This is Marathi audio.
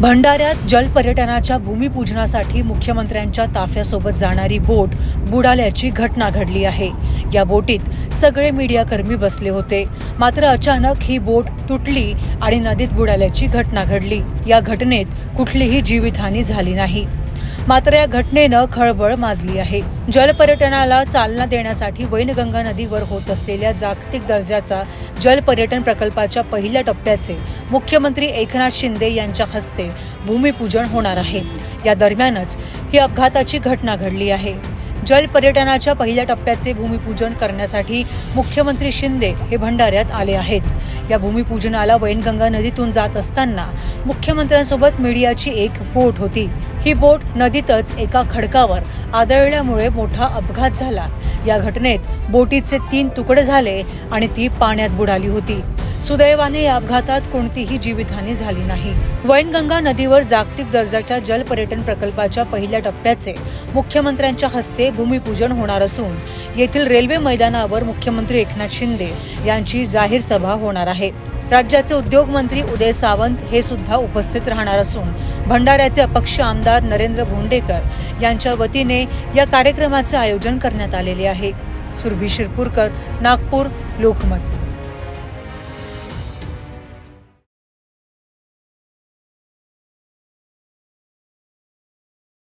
भंडाऱ्यात जलपर्यटनाच्या भूमिपूजनासाठी मुख्यमंत्र्यांच्या ताफ्यासोबत जाणारी बोट बुडाल्याची घटना घडली आहे. या बोटीत सगळे मीडियाकर्मी बसले होते. मात्र अचानक ही बोट तुटली आणि नदीत बुडाल्याची घटना घडली. या घटनेत कुठलीही जीवितहानी झाली नाही. मात्र या घटनेनं खळबळ माजली आहे. जलपर्यटनाला चालना देण्यासाठी वैनगंगा नदीवर होत असलेल्या जागतिक दर्जाचा जलपर्यटन प्रकल्पाच्या पहिल्या टप्प्याचे मुख्यमंत्री एकनाथ शिंदे यांच्या हस्ते भूमिपूजन होणार आहे. या दरम्यानच ही अपघाताची घटना घडली आहे. जलपर्यटनाच्या पहिल्या टप्प्याचे भूमिपूजन करण्यासाठी मुख्यमंत्री शिंदे हे भंडाऱ्यात आले आहेत. या भूमिपूजनाला वैनगंगा नदीतून जात असताना मुख्यमंत्र्यांसोबत मीडियाची एक बोट होती. ही बोट नदीतच एका खडकावर आदळल्यामुळे मोठा अपघात झाला. या घटनेत बोटीचे तीन तुकडे झाले आणि ती पाण्यात बुडाली होती. सुदैवाने या अपघातात कोणतीही जीवितहानी झाली नाही. वैनगंगा नदीवर जागतिक दर्जाच्या जलपर्यटन प्रकल्पाच्या पहिल्या टप्प्याचे मुख्यमंत्र्यांच्या हस्ते भूमिपूजन होणार असून येथील रेल्वे मैदानावर मुख्यमंत्री एकनाथ शिंदे यांची जाहीर सभा होणार आहे. राज्याचे उद्योग मंत्री उदय सावंत हे सुद्धा उपस्थित राहणार असून भंडाऱ्याचे अपक्ष आमदार नरेंद्र भोंडेकर यांच्या वतीने या कार्यक्रमाचे आयोजन करण्यात आलेले आहे. सुरभी शिरपूरकर नागपूर लोकमत.